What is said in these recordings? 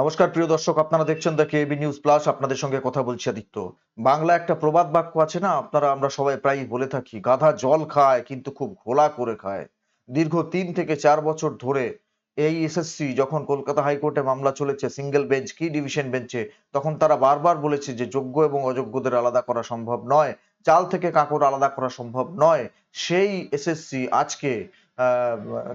নমস্কার, প্রিয় দর্শক, আপনারা দেখছেন দ্য কেবি নিউজ প্লাস আপনাদের সঙ্গে কথা বলছি আদিত্য। বাংলা একটা প্রবাদ বাক্য আছে না, আপনারা, আমরা সবাই প্রায়ই বলে থাকি, গাধা জল খায়, কিন্তু খুব ঘোলা করে খায়। দীর্ঘ তিন থেকে চার বছর ধরে এই এসএসসি, যখন কলকাতা হাইকোর্টে মামলা চলেছে সিঙ্গেল বেঞ্চ কি ডিভিশন বেঞ্চে তখন তারা বারবার বলেছে যে যোগ্য এবং অযোগ্যদের আলাদা করা সম্ভব নয়, চাল থেকে কাকড় আলাদা করা সম্ভব নয়। সেই এসএসসি আজকে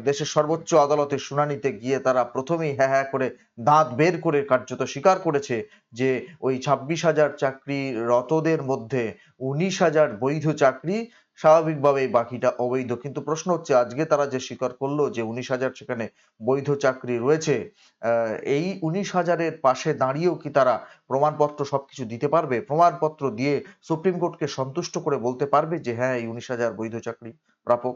দেশের সর্বোচ্চ আদালতে শুনানিতে গিয়ে তারা প্রথমেই হ্যাঁ হ্যাঁ করে দাঁত বের করে কার্যত স্বীকার করেছে যে ওই ছাব্বিশ হাজার চাকরিরতদের মধ্যে উনিশ হাজার বৈধ চাকরি স্বাভাবিকভাবেই বাকিটা অবৈধ। কিন্তু প্রশ্ন হচ্ছে, আজকে তারা যে স্বীকার করল যে উনিশ হাজার সেখানে বৈধ চাকরি রয়েছে এই উনিশ হাজারের পাশে দাঁড়িয়েও কি তারা প্রমাণপত্র সবকিছু দিতে পারবে? প্রমাণপত্র দিয়ে সুপ্রিম কোর্টকে সন্তুষ্ট করে বলতে পারবে যে হ্যাঁ এই উনিশ হাজার বৈধ চাকরি প্রাপক।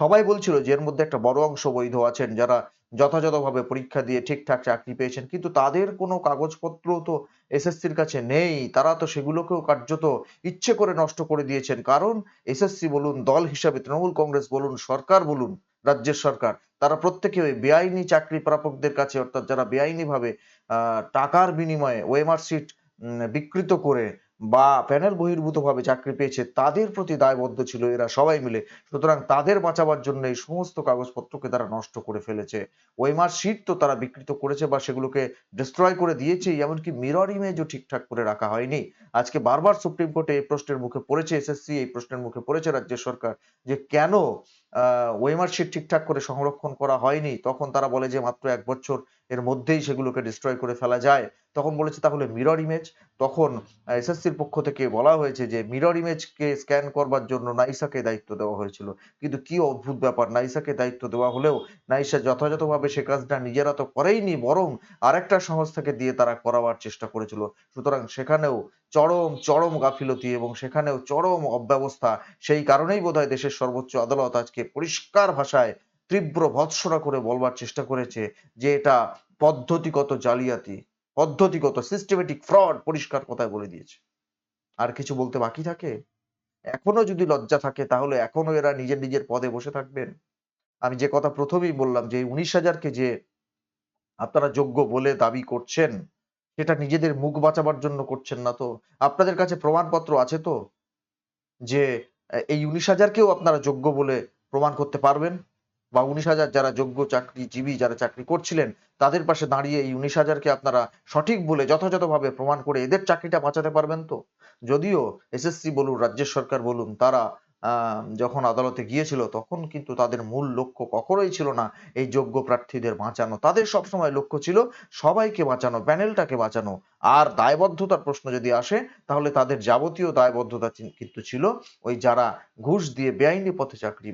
সবাই বলছিল যে এর মধ্যে একটা বড় অংশ বৈধ আছেন যারা যথাযথভাবে পরীক্ষা দিয়ে ঠিকঠাক চাকরি পেয়েছেন। কিন্তু তাদের কোনো কাগজপত্র তো এসএসসির কাছে নেই। তারা তো সেগুলোকেও কার্যত ইচ্ছে করে নষ্ট করে দিয়েছেন। কারণ এসএসসি বলুন, দল হিসাবে, তৃণমূল কংগ্রেস বলুন, সরকার বলুন, রাজ্যের সরকার, তারা প্রত্যেকে ওই বেআইনি চাকরি প্রাপকদের কাছে, অর্থাৎ যারা বেআইনিভাবে টাকার বিনিময়ে ওএমআর বিকৃত করে বা প্যানেল বহির্ভূতভাবে চাকরি পেয়েছে, তাদের প্রতি দায়বদ্ধ ছিল এরা সবাই মিলে। সুতরাং তাদের বাঁচাবার জন্য এই সমস্ত কাগজপত্রকে তারা নষ্ট করে ফেলেছে। ওএমআর শিট তো তারা বিকৃত করেছে বা সেগুলোকে ডিস্ট্রয় করে দিয়েছে, এমনকি মিরর ইমেজও ঠিকঠাক করে রাখা হয়নি। আজকে বারবার সুপ্রিম কোর্টে এই প্রশ্নের মুখে পড়েছে এসএসসি এই প্রশ্নের মুখে পড়েছে রাজ্য সরকার যে কেন ওএমআর শিট ঠিকঠাক করে সংরক্ষণ করা হয়নি? তখন তারা বলে যে মাত্র এক বছর এর মধ্যেই সেগুলোকে ডিস্ট্রয় করে ফেলা যায়। তখন বলেছে, তাহলে মিরর ইমেজ তখন এসএসসির পক্ষ থেকে বলা হয়েছে যে মিরর ইমেজকে স্ক্যান করবার জন্য নাইসাকে দায়িত্ব দেওয়া হয়েছিল। কিন্তু কি অদ্ভুত ব্যাপার, নাইসাকে দায়িত্ব দেওয়া হলেও নাইসা যথাযথভাবে সে কাজটা নিজেরা তো করেইনি, বরং আরেকটা সংস্থাকে দিয়ে তারা করাবার চেষ্টা করেছিল। সুতরাং সেখানেও চরম চরম গাফিলতি এবং সেখানেও চরম অব্যবস্থা। সেই কারণেই বোধহয় দেশের সর্বোচ্চ আদালত আজকে পরিষ্কার ভাষায় তীব্র ভৎসনা করে বলবার চেষ্টা করেছে যে, এটা পদ্ধতিগত জালিয়াতি। পদ্ধতিগত সিস্টেমেটিক ফ্রড পরিষ্কার কথায় বলে দিয়েছে। আর কিছু বলতে বাকি থাকে? এখনও যদি লজ্জা থাকে, তাহলে এখনও এরা নিজের নিজের পদে বসে থাকবেন। আমি যে কথা প্রথমেই বললাম, যে উনিশ হাজারকে যে আপনারা যোগ্য বলে দাবি করছেন, সেটা নিজেদের মুখ বাঁচাবার জন্য করছেন না তো? আপনাদের কাছে প্রমাণপত্র আছে তো? যে, এই উনিশ হাজারকেও আপনারা যোগ্য বলে প্রমাণ করতে পারবেন? বা উনিশ হাজার যারা যোগ্য চাকরিজীবী যারা চাকরি করছিলেন, তাদের পাশে দাঁড়িয়ে এই উনিশ হাজারকে আপনারা সঠিক বলে যথাযথভাবে প্রমাণ করে এদের চাকরিটা বাঁচাতে পারবেন তো? যদিও এসএসসি বলুন রাজ্যের সরকার বলুন, তারা যখন আদালতে গিয়েছিল, তখন কিন্তু তাদের মূল লক্ষ্য কখনোই ছিল না এই যোগ্য প্রার্থীদের বাঁচানো। তাদের সবসময় লক্ষ্য ছিল সবাইকে বাঁচানো, প্যানেলটাকে বাঁচানো। আর দায়বদ্ধতার প্রশ্ন যদি আসে, তাহলে তাদের যাবতীয় দায়বদ্ধতা কিন্তু ছিল ওই যারা ঘুষ দিয়ে বেআইনি পথে চাকরি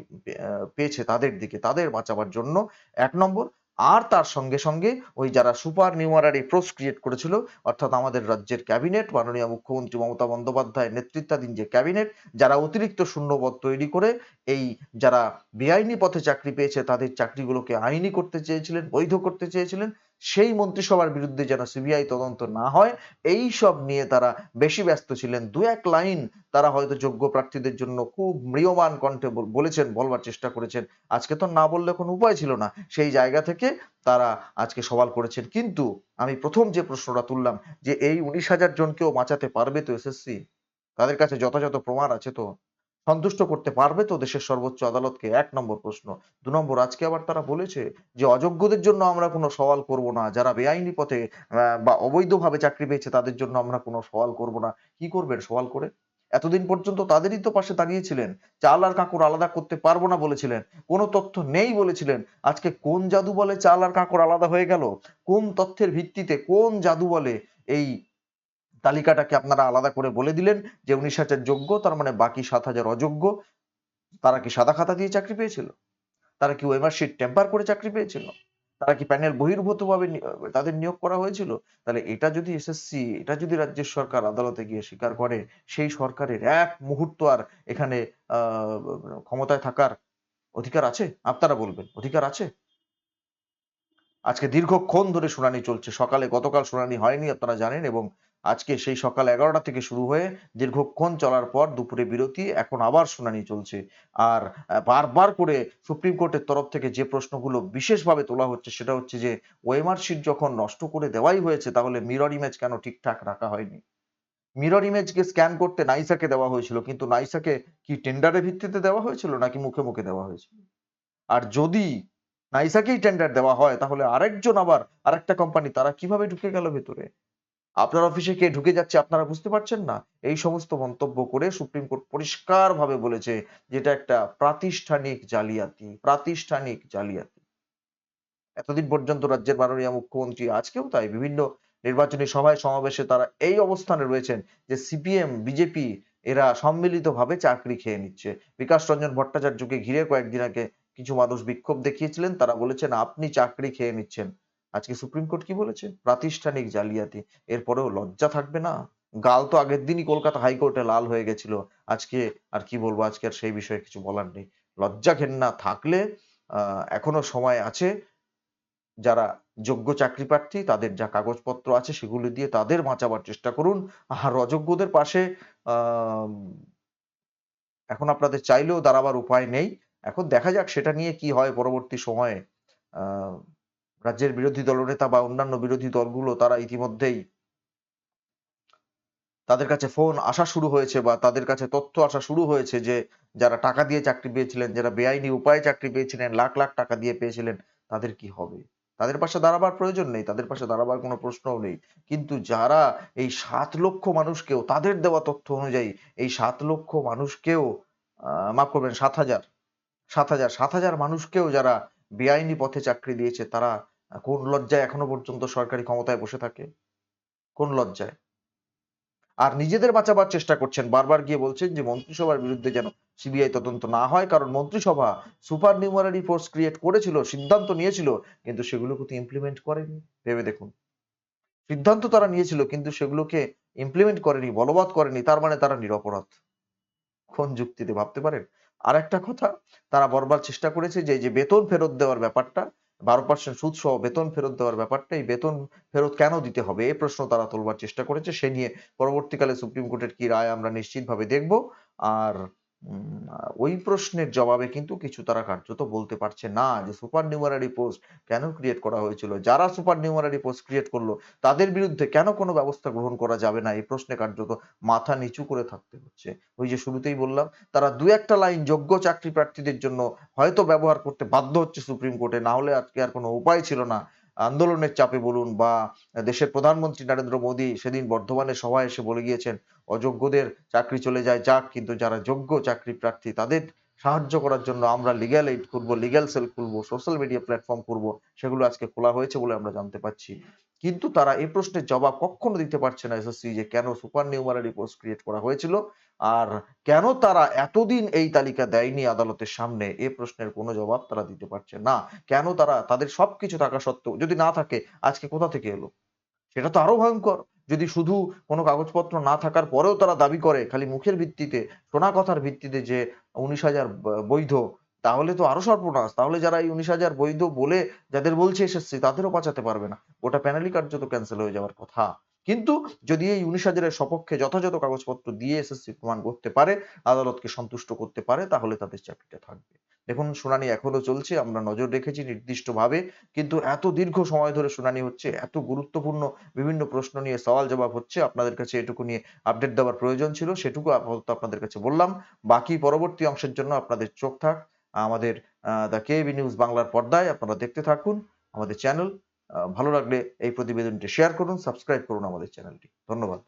পেয়েছে তাদের দিকে। তাদের বাঁচাবার জন্য এক নম্বর আর তার সঙ্গে সঙ্গে ওই যারা সুপার নিউমারারি প্রোস ক্রিয়েট করেছিল, অর্থাৎ আমাদের রাজ্যের ক্যাবিনেট মাননীয় মুখ্যমন্ত্রী মমতা বন্দ্যোপাধ্যায় নেতৃত্বাধীন যে ক্যাবিনেট যারা অতিরিক্ত শূন্যপদ তৈরি করে এই যারা বেআইনি পথে চাকরি পেয়েছে, তাদের চাকরিগুলোকে আইনি করতে চেয়েছিলেন, বৈধ করতে চেয়েছিলেন। সেই মন্ত্রিসভার বিরুদ্ধে যেন সিবিআই তদন্ত না হয় এই সব নিয়ে তারা বেশি ব্যস্ত ছিলেন। দু এক লাইন তারা হয়তো যোগ্য প্রার্থীদের জন্য খুব ম্রিয়মান কণ্ঠে বলেছেন, বলবার চেষ্টা করেছেন। আজকে তো না বললে কোনো উপায় ছিল না। সেই জায়গা থেকে তারা আজকে সওয়াল করেছেন। কিন্তু আমি প্রথম যে প্রশ্নটা তুললাম যে, এই উনিশ হাজার জনকেও বাঁচাতে পারবে তো এসএসসি তাদের কাছে যথাযথ প্রমাণ আছে তো? সন্তুষ্ট করতে পারবে তো দেশের সর্বোচ্চ আদালতকে? এক নম্বর প্রশ্ন। দু নম্বর, আজকে আবার তারা বলেছে যে অযোগ্যদের জন্য আমরা কোনো সওয়াল করব না। যারা বেআইনি পথে বা অবৈধভাবে চাকরি পেয়েছে, তাদের জন্য আমরা কোনো সওয়াল করব না। কি করবেন সওয়াল করে? এতদিন পর্যন্ত তাদেরই তো পাশে দাঁড়িয়েছিলেন। চাল আর কাঁকড় আলাদা করতে পারব না বলেছিলেন। কোনো তথ্য নেই বলেছিলেন। আজকে কোন জাদু বলে চাল আর কাঁকড় আলাদা হয়ে গেল? কোন তথ্যের ভিত্তিতে কোন জাদু বলে এই তালিকাটাকে আপনারা আলাদা করে বলে দিলেন যে উনিশ হাজার যোগ্য, তার মানে বাকি সাত হাজার অযোগ্য। তারা কি সাদা খাতা দিয়ে চাকরি পেয়েছিল? তারা কি ওয়েমার শিট টেম্পার করে চাকরি পেয়েছিল? তারা কি প্যানেল বহির্ভূতভাবে তাদের নিয়োগ করা হয়েছিল? তাহলে এটা যদি এসএসসি এটা যদি রাজ্যের সরকার আদালতে গিয়ে স্বীকার করে, সেই সরকারের এক মুহূর্ত আর এখানে ক্ষমতায় থাকার অধিকার আছে? আপনারা বলবেন, অধিকার আছে? আজকে দীর্ঘক্ষণ ধরে শুনানি চলছে। সকালে গতকাল শুনানি হয়নি, আপনারা জানেন, এবং আজকে সেই সকাল এগারোটা থেকে শুরু হয়ে দীর্ঘক্ষণ চলার পর দুপুরে বিরতি, এখন আবার শুনানি চলছে। আর বারবার করে সুপ্রিম কোর্টের তরফ থেকে যে প্রশ্নগুলো বিশেষভাবে তোলা হচ্ছে সেটা হচ্ছে যে ওএমআর শিট যখন নষ্ট করে দেওয়াই হয়েছে তাহলে মিরর ইমেজ কেন ঠিকঠাক রাখা হয়নি? মিরর ইমেজকে স্ক্যান করতে নাইসাকে দেওয়া হয়েছিল, কিন্তু নাইসাকে কি টেন্ডারের ভিত্তিতে দেওয়া হয়েছিল নাকি মুখে মুখে দেওয়া হয়েছিল? আর যদি নাইসাকেই টেন্ডার দেওয়া হয় তাহলে আরেকজন আবার, আরেকটা কোম্পানি, তারা কীভাবে ঢুকে গেল ভেতরে? আপনার অফিসে কে ঢুকে যাচ্ছে আপনারা বুঝতে পারছেন না? এই সমস্ত মন্তব্য করে সুপ্রিম কোর্ট পরিষ্কার ভাবে বলেছে যেটা একটা প্রাতিষ্ঠানিক জালিয়াতি প্রাতিষ্ঠানিক জালিয়াতি। এতদিন পর্যন্ত রাজ্যের মাননীয় মুখ্যমন্ত্রী আজকেও তাই বিভিন্ন নির্বাচনী সভায় সমাবেশে তারা এই অবস্থানে রয়েছেন যে সিপিএম, বিজেপি এরা সম্মিলিতভাবে চাকরি খেয়ে নিচ্ছে। বিকাশ রঞ্জন ভট্টাচার্যকে ঘিরে কয়েকদিন আগে কিছু মানুষ বিক্ষোভ দেখিয়েছিলেন। তারা বলেছেন, আপনি চাকরি খেয়ে নিচ্ছেন। আজকে সুপ্রিম কোর্ট কি বলেছে? প্রাতিষ্ঠানিক জালিয়াতি, এরপরেও লজ্জা থাকবে না? গাল তো আগের দিনই কলকাতা হাইকোর্টে লাল হয়ে গেছিল। আজকে আর কি বলব, আজকে আর সেই বিষয়ে কিছু বলার নেই। লজ্জা ঘেন্না থাকলে এখনও সময় আছে। যারা যোগ্য চাকরি প্রার্থী, তাদের যা কাগজপত্র আছে, সেগুলো দিয়ে তাদের বাঁচাবার চেষ্টা করুন। আর অযোগ্যদের পাশে এখন আপনাদের চাইলেও দাঁড়াবার উপায় নেই। এখন দেখা যাক সেটা নিয়ে কি হয় পরবর্তী সময়ে। আহ রাজ্যের বিরোধী দলনেতা বা অন্যান্য বিরোধী দলগুলো তারা ইতিমধ্যেই তাদের কাছে ফোন আসা শুরু হয়েছে বা তাদের কাছে তথ্য আসা শুরু হয়েছে যে যারা টাকা দিয়ে চাকরি পেয়েছিলেন, যারা বেআইনি উপায়ে চাকরি পেয়েছিলেন, লাখ লাখ টাকা দিয়ে পেয়েছিলেন, তাদের কি হবে? তাদের পাশে দাঁড়াবার প্রয়োজন নেই, তাদের পাশে দাঁড়াবার কোনো প্রশ্নও নেই। কিন্তু যারা এই সাত লক্ষ মানুষকেও, তাদের দেওয়া তথ্য অনুযায়ী এই সাত লক্ষ মানুষকেও মাফ করবেন, সাত হাজার সাত হাজার সাত হাজার মানুষকেও যারা বেআইনি পথে চাকরি দিয়েছে, তারা কোন লজ্জায় এখনও পর্যন্ত সরকারি ক্ষমতায় বসে থাকে? কোন লজ্জায়? আর নিজেদের বাঁচাবার চেষ্টা করছেন। বারবার গিয়ে বলছেন যে, মন্ত্রিসভার বিরুদ্ধে যেন সিবিআই তদন্ত না হয়, কারণ মন্ত্রিসভা সুপার নিউমারারি ফোর্স ক্রিয়েট করেছিল, সিদ্ধান্ত নিয়েছিল, কিন্তু সেগুলো কিন্তু ইমপ্লিমেন্ট করেনি। ভেবে দেখুন। সিদ্ধান্ত তারা নিয়েছিল, কিন্তু সেগুলোকে ইমপ্লিমেন্ট করেনি, বলবৎ করেনি, তার মানে তারা নিরপরাধ। কোন যুক্তিতে ভাবতে পারেন? আর একটা কথা, তারা বরবার চেষ্টা করেছে যে যে বেতন ফেরত দেওয়ার ব্যাপারটা বারো পার্সেন্ট সুদ সহ বেতন ফেরত দেওয়ার ব্যাপারটা এই বেতন ফেরত কেন দিতে হবে? এই প্রশ্ন তারা তোলবার চেষ্টা করেছে। সে নিয়ে পরবর্তীকালে সুপ্রিম কোর্টের কি রায় আমরা নিশ্চিতভাবে দেখব। আর ওই প্রশ্নের জবাবে কিন্তু কিছু তারা কার্যত বলতে পারছে না যে সুপার নিউমারারি পোস্ট কেন ক্রিয়েট করা হয়েছিল? যারা সুপার নিউমারারি পোস্ট ক্রিয়েট করল, তাদের বিরুদ্ধে কেন কোনো ব্যবস্থা গ্রহণ করা যাবে না? এই প্রশ্নে কার্যত মাথা নিচু করে থাকতে হচ্ছে। ওই যে শুরুতেই বললাম, তারা দু একটা লাইন যোগ্য চাকরি প্রার্থীদের জন্য হয়তো ব্যবহার করতে বাধ্য হচ্ছে সুপ্রিম কোর্টে না হলে আজকে আর কোনো উপায় ছিল না। আন্দোলনের চাপে বলুন বা দেশের প্রধানমন্ত্রী নরেন্দ্র মোদী সেদিন বর্ধমানে সভায় এসে বলে গিয়েছেন, অযোগ্যদের চাকরি চলে যায় যাক, কিন্তু যারা যোগ্য চাকরি প্রার্থী তাদের সাহায্য করার জন্য আমরা লিগ্যাল এইড করব লিগ্যাল সেল খুলবো সোশ্যাল মিডিয়া প্ল্যাটফর্ম করব সেগুলো আজকে খোলা হয়েছে বলে আমরা জানতে পারছি। কিন্তু তারা এই প্রশ্নের জবাব কখনো দিতে পারছে না এসএসসি যে কেন সুপার নিউমারারি পোস্ট ক্রিয়েট করা হয়েছিল আর কেন তারা এতদিন এই তালিকা দেয়নি আদালতের সামনে? এ প্রশ্নের কোনো জবাব তারা দিতে পারছে না। কেন তারা তাদের সবকিছু থাকা সত্ত্বেও যদি না থাকে, আজকে কোথা থেকে এলো? সেটা তো আরও ভয়ঙ্কর। যদি শুধু কোনো কাগজপত্র না থাকার পরেও তারা দাবি করে, খালি মুখের ভিত্তিতে, শোনা কথার ভিত্তিতে যে উনিশ হাজার বৈধ তাহলে তো আরও সর্বনাশ। তাহলে যারা এই উনিশ হাজার বৈধ বলে যাদের বলছে এসএসসি, তাদেরও বাঁচাতে পারবে না। ওটা প্যানেলই কার্যত ক্যান্সেল হয়ে যাওয়ার কথা। কিন্তু যদি এই উনিশ হাজারের সপক্ষে যথাযথ কাগজপত্র দিয়ে এসএসসি প্রমাণ করতে পারে, আদালতকে সন্তুষ্ট করতে পারে, তাহলে তাদের চাকরিটা থাকবে। দেখুন, শুনানি এখনও চলছে, আমরা নজর রেখেছি নির্দিষ্টভাবে, কিন্তু এত দীর্ঘ সময় ধরে শুনানি হচ্ছে, এত গুরুত্বপূর্ণ বিভিন্ন প্রশ্ন নিয়ে সওয়াল জবাব হচ্ছে, আপনাদের কাছে এটুকু নিয়ে আপডেট দেওয়ার প্রয়োজন ছিল, সেটুকু আপাতত আপনাদের কাছে বললাম। বাকি পরবর্তী অংশের জন্য আপনাদের চোখ থাক। আমাদের দ্য কেবি নিউজ বাংলার পর্দায় আপনারা দেখতে থাকুন। আমাদের চ্যানেল ভালো লাগলে এই প্রতিবেদনটি শেয়ার করুন, সাবস্ক্রাইব করুন আমাদের চ্যানেলটি। ধন্যবাদ।